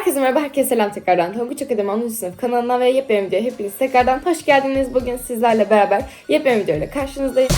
Herkese merhaba, herkese selam tekrardan. Tonguç Akademi 10. sınıf kanalına ve yepyeni videoya hepiniz tekrardan hoş geldiniz. Bugün sizlerle beraber yepyeni videoyla karşınızdayım.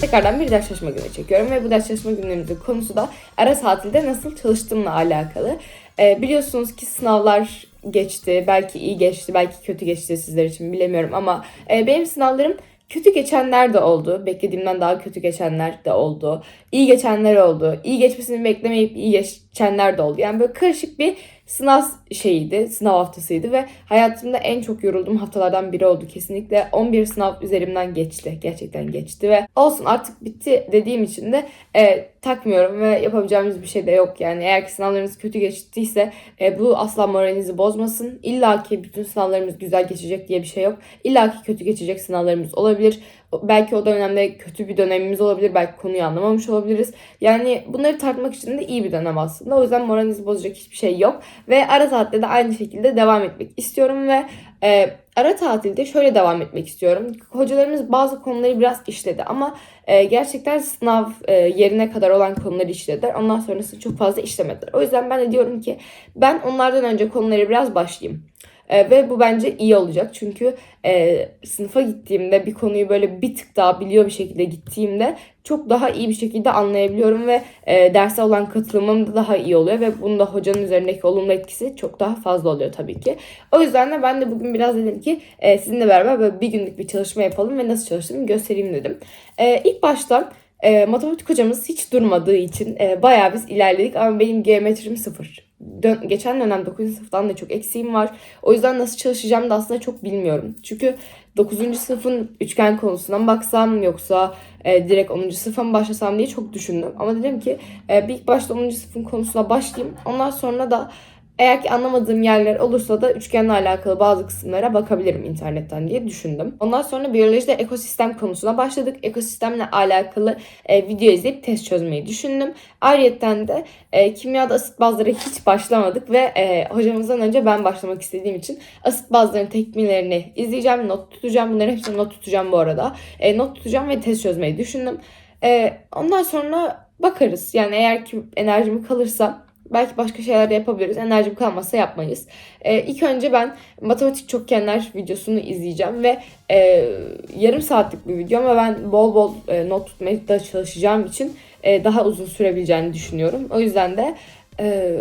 Tekrardan bir ders çalışma günü çekiyorum ve bu ders çalışma günümüzün konusu da ara tatilde nasıl çalıştığımla alakalı. Ee, biliyorsunuz ki sınavlar geçti, belki iyi geçti, belki kötü geçti sizler için bilemiyorum ama e, benim sınavlarım kötü geçenler de oldu. Beklediğimden daha kötü geçenler de oldu. İyi geçenler oldu. İyi geçmesini beklemeyip iyi geçenler de oldu. Yani böyle karışık bir sınav şeyiydi, sınav haftasıydı ve hayatımda en çok yorulduğum haftalardan biri oldu kesinlikle. 11 sınav üzerimden geçti. Gerçekten geçti ve olsun artık bitti dediğim için de e, takmıyorum ve yapabileceğimiz bir şey de yok. Yani eğer ki sınavlarınız kötü geçtiyse e, bu asla moralinizi bozmasın. İlla ki bütün sınavlarımız güzel geçecek diye bir şey yok. İlla ki kötü geçecek sınavlarımız olabilir. Belki o dönemde kötü bir dönemimiz olabilir. Belki konuyu anlamamış olabiliriz. Yani bunları tartmak için de iyi bir dönem aslında. O yüzden moralinizi bozacak hiçbir şey yok. Ve ara tatilde de aynı şekilde devam etmek istiyorum ve e, ara tatilde şöyle devam etmek istiyorum. Hocalarımız bazı konuları biraz işledi ama e, gerçekten sınav e, yerine kadar olan konuları işlediler. Ondan sonrası çok fazla işlemediler. O yüzden ben de diyorum ki ben onlardan önce konuları biraz başlayayım. E, ve bu bence iyi olacak. Çünkü e, sınıfa gittiğimde bir konuyu böyle bir tık daha biliyor bir şekilde gittiğimde çok daha iyi bir şekilde anlayabiliyorum ve e, derse olan katılımım da daha iyi oluyor ve bunun da hocanın üzerindeki olumlu etkisi çok daha fazla oluyor tabii ki. O yüzden de ben de bugün biraz dedim ki e, sizinle beraber böyle bir günlük bir çalışma yapalım ve nasıl çalıştığımı göstereyim dedim. E, ilk baştan e, matematik hocamız hiç durmadığı için e, bayağı biz ilerledik ama benim geometrim sıfır. Dön- geçen dönem 9. sınıftan da çok eksiğim var. O yüzden nasıl çalışacağım da aslında çok bilmiyorum. Çünkü 9. sınıfın üçgen konusuna mı baksam yoksa e, direkt 10. sınıfa mı başlasam diye çok düşündüm. Ama dedim ki e, ilk başta 10. sınıfın konusuna başlayayım. Ondan sonra da eğer ki anlamadığım yerler olursa da üçgenle alakalı bazı kısımlara bakabilirim internetten diye düşündüm. Ondan sonra biyolojide ekosistem konusuna başladık. Ekosistemle alakalı e, video izleyip test çözmeyi düşündüm. Ayrıca de e, kimyada asit bazlara hiç başlamadık ve e, hocamızdan önce ben başlamak istediğim için asit bazların tekmillerini izleyeceğim, not tutacağım. Bunların hepsini not tutacağım bu arada. E, not tutacağım ve test çözmeyi düşündüm. E, ondan sonra bakarız. Yani eğer ki enerjimi kalırsa Belki başka şeyler de yapabiliriz. Enerjim kalmazsa yapmayız. Ee, ilk önce ben matematik çokgenler videosunu izleyeceğim ve e, yarım saatlik bir video ama ben bol bol e, not tutmaya da çalışacağım için e, daha uzun sürebileceğini düşünüyorum. O yüzden de e,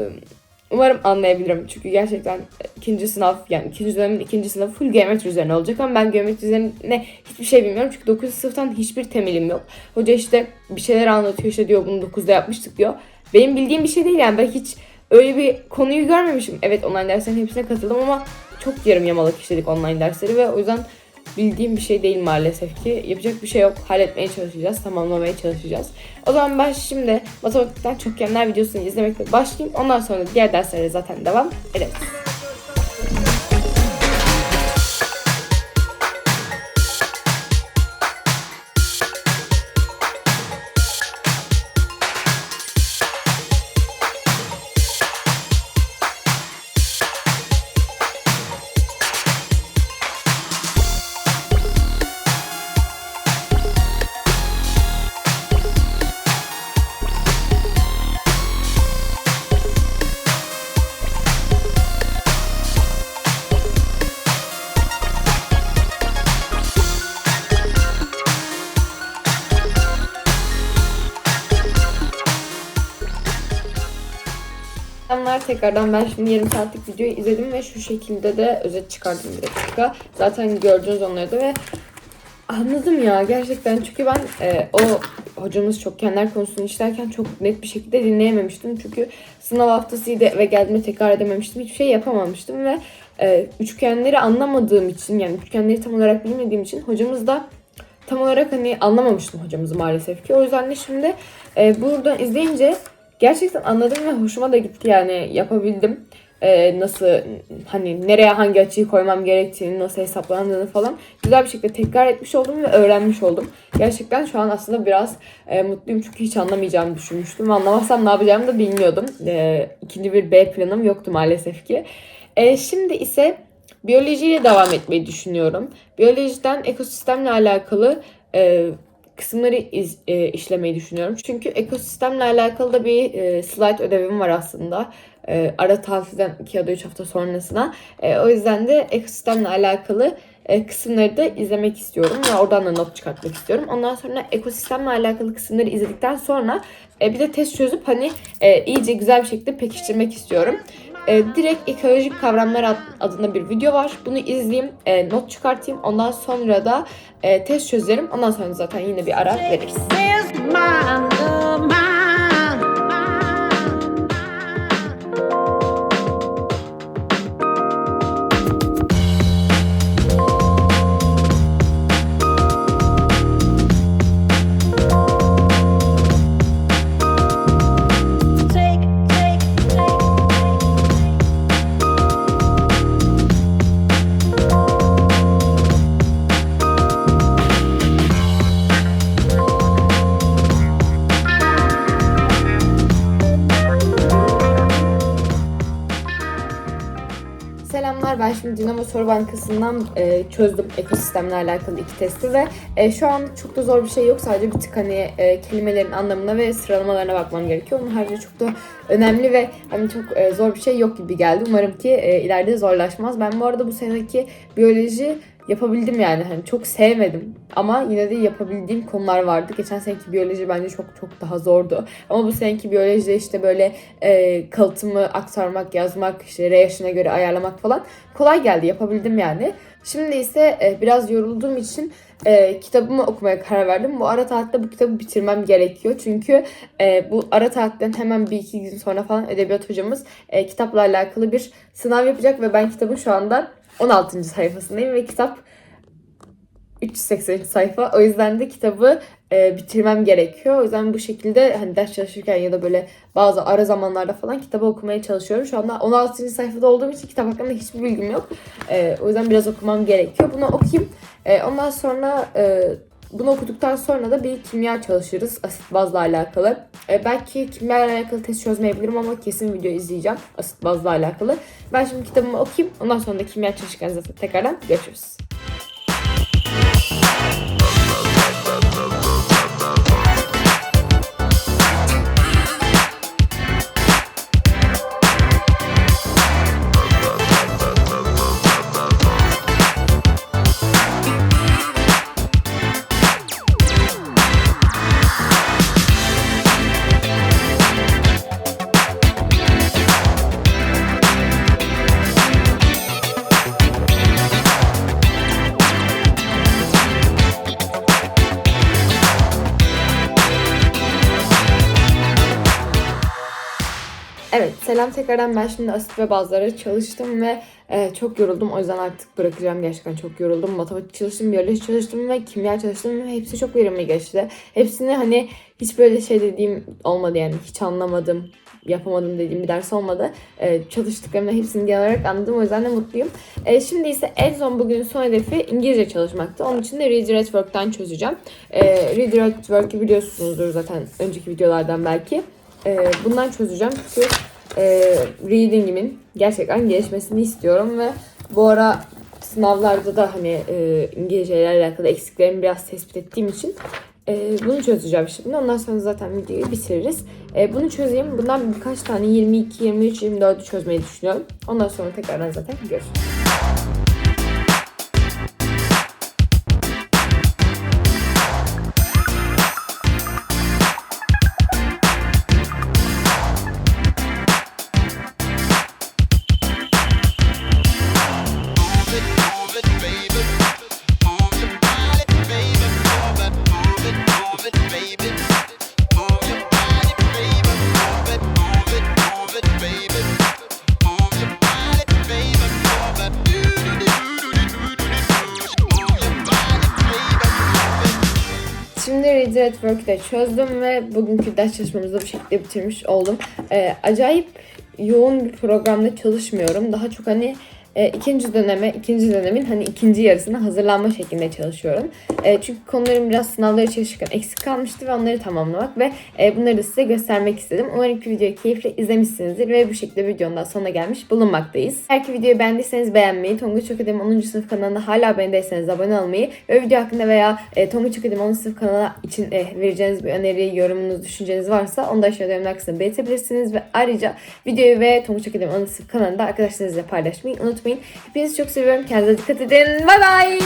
umarım anlayabilirim. Çünkü gerçekten ikinci sınav yani ikinci dönemin ikinci sınavı full geometri üzerine olacak ama ben geometri üzerine hiçbir şey bilmiyorum. Çünkü 9. sınıftan hiçbir temelim yok. Hoca işte bir şeyler anlatıyor işte diyor bunu 9'da yapmıştık diyor. Benim bildiğim bir şey değil yani ben hiç öyle bir konuyu görmemişim. Evet online derslerin hepsine katıldım ama çok yarım yamalak işledik online dersleri ve o yüzden bildiğim bir şey değil maalesef ki. Yapacak bir şey yok. Halletmeye çalışacağız, tamamlamaya çalışacağız. O zaman ben şimdi matematikten çokgenler videosunu izlemekle başlayayım. Ondan sonra diğer derslere zaten devam ederiz. Selamlar tekrardan ben şimdi yarım saatlik videoyu izledim ve şu şekilde de özet çıkardım bir dakika. Zaten gördünüz onları da ve anladım ya gerçekten çünkü ben e, o hocamız çokgenler konusunu işlerken çok net bir şekilde dinleyememiştim. Çünkü sınav haftasıydı ve geldiğimde tekrar edememiştim. Hiçbir şey yapamamıştım ve e, üçgenleri anlamadığım için yani üçgenleri tam olarak bilmediğim için hocamız da tam olarak hani anlamamıştım hocamızı maalesef ki. O yüzden de şimdi e, buradan izleyince gerçekten anladım ve hoşuma da gitti yani yapabildim. Ee, nasıl hani nereye hangi açıyı koymam gerektiğini, nasıl hesaplandığını falan güzel bir şekilde tekrar etmiş oldum ve öğrenmiş oldum. Gerçekten şu an aslında biraz e, mutluyum çünkü hiç anlamayacağımı düşünmüştüm. Anlamazsam ne yapacağımı da bilmiyordum. E, ikinci bir B planım yoktu maalesef ki. E, şimdi ise biyolojiyle devam etmeyi düşünüyorum. Biyolojiden ekosistemle alakalı e, kısımları iz- e, işlemeyi düşünüyorum. Çünkü ekosistemle alakalı da bir e, slide ödevim var aslında. E, ara tatilden 2 ya da 3 hafta sonrasına. E, o yüzden de ekosistemle alakalı e, kısımları da izlemek istiyorum ve oradan da not çıkartmak istiyorum. Ondan sonra ekosistemle alakalı kısımları izledikten sonra e, bir de test çözüp hani e, iyice güzel bir şekilde pekiştirmek istiyorum. E, direkt ekolojik kavramlar ad- adında bir video var. Bunu izleyeyim, e, not çıkartayım. Ondan sonra da e, test çözerim. Ondan sonra zaten yine bir ara veririz. Ben şimdi Dinamo Soru Bankası'ndan e, çözdüm ekosistemle alakalı iki testi ve e, şu an çok da zor bir şey yok sadece bir tık hani e, kelimelerin anlamına ve sıralamalarına bakmam gerekiyor. Onun haricinde çok da önemli ve hani çok e, zor bir şey yok gibi geldi. Umarım ki e, ileride zorlaşmaz. Ben bu arada bu seneki biyoloji yapabildim yani hani çok sevmedim ama yine de yapabildiğim konular vardı. Geçen seneki biyoloji bence çok çok daha zordu. Ama bu seneki biyolojide işte böyle e, kalıtımı aktarmak, yazmak, işte R yaşına göre ayarlamak falan kolay geldi. Yapabildim yani. Şimdi ise e, biraz yorulduğum için e, kitabımı okumaya karar verdim. Bu ara tatilde bu kitabı bitirmem gerekiyor. Çünkü e, bu ara tatilden hemen bir iki gün sonra falan edebiyat hocamız e, kitapla alakalı bir sınav yapacak ve ben kitabın şu anda 16. sayfasındayım ve kitap 380 sayfa. O yüzden de kitabı e, bitirmem gerekiyor. O yüzden bu şekilde hani ders çalışırken ya da böyle bazı ara zamanlarda falan kitabı okumaya çalışıyorum. Şu anda 16. sayfada olduğum için kitap hakkında hiçbir bilgim yok. E, o yüzden biraz okumam gerekiyor. Bunu okuyayım. E, ondan sonra e, bunu okuduktan sonra da bir kimya çalışırız asit bazla alakalı. E, belki kimya ile alakalı test çözmeyebilirim ama kesin video izleyeceğim asit bazla alakalı. Ben şimdi kitabımı okuyayım. Ondan sonra da kimya çalışırken zaten tekrardan görüşürüz. Evet, selam tekrardan. Ben şimdi asit ve bazıları çalıştım ve e, çok yoruldum. O yüzden artık bırakacağım. Gerçekten çok yoruldum. Matematik çalıştım, biyoloji çalıştım ve kimya çalıştım hepsi çok verimli geçti. Hepsini hani hiç böyle şey dediğim olmadı yani. Hiç anlamadım, yapamadım dediğim bir ders olmadı. E, çalıştıklarımda hepsini genel olarak anladım. O yüzden de mutluyum. E, şimdi ise en son bugün son hedefi İngilizce çalışmaktı. Onun için de Read Write Work'tan çözeceğim. E, Read Write Work'ı biliyorsunuzdur zaten önceki videolardan belki. E, bundan çözeceğim çünkü e, reading'imin gerçekten gelişmesini istiyorum ve bu ara sınavlarda da hani e, İngilizce ile alakalı eksiklerimi biraz tespit ettiğim için e, bunu çözeceğim şimdi. Ondan sonra zaten videoyu bitiririz. E, bunu çözeyim. Bundan birkaç tane 22, 23, 24'ü çözmeyi düşünüyorum. Ondan sonra tekrardan zaten görüşürüz. Şimdi Write Work'ü de çözdüm ve bugünkü ders çalışmamızı bu şekilde bitirmiş oldum. Ee, acayip yoğun bir programda çalışmıyorum. Daha çok hani e, ikinci döneme, ikinci dönemin hani ikinci yarısına hazırlanma şeklinde çalışıyorum. E, çünkü konularım biraz sınavlara çalışırken eksik kalmıştı ve onları tamamlamak ve e, bunları da size göstermek istedim. Umarım ki videoyu keyifle izlemişsinizdir ve bu şekilde videonun da sonuna gelmiş bulunmaktayız. Eğer ki videoyu beğendiyseniz beğenmeyi, Tonguç Akademi 10. sınıf kanalına hala abone değilseniz abone olmayı ve video hakkında veya e, Tonguç Akademi 10. sınıf kanalı için e, vereceğiniz bir öneri, yorumunuz, düşünceniz varsa onu da aşağıda yorumlar kısmına belirtebilirsiniz ve ayrıca videoyu ve Tonguç Akademi 10. sınıf kanalında arkadaşlarınızla paylaşmayı unutmayın. Hepinizi çok seviyorum. Kendinize dikkat edin. Bye bye.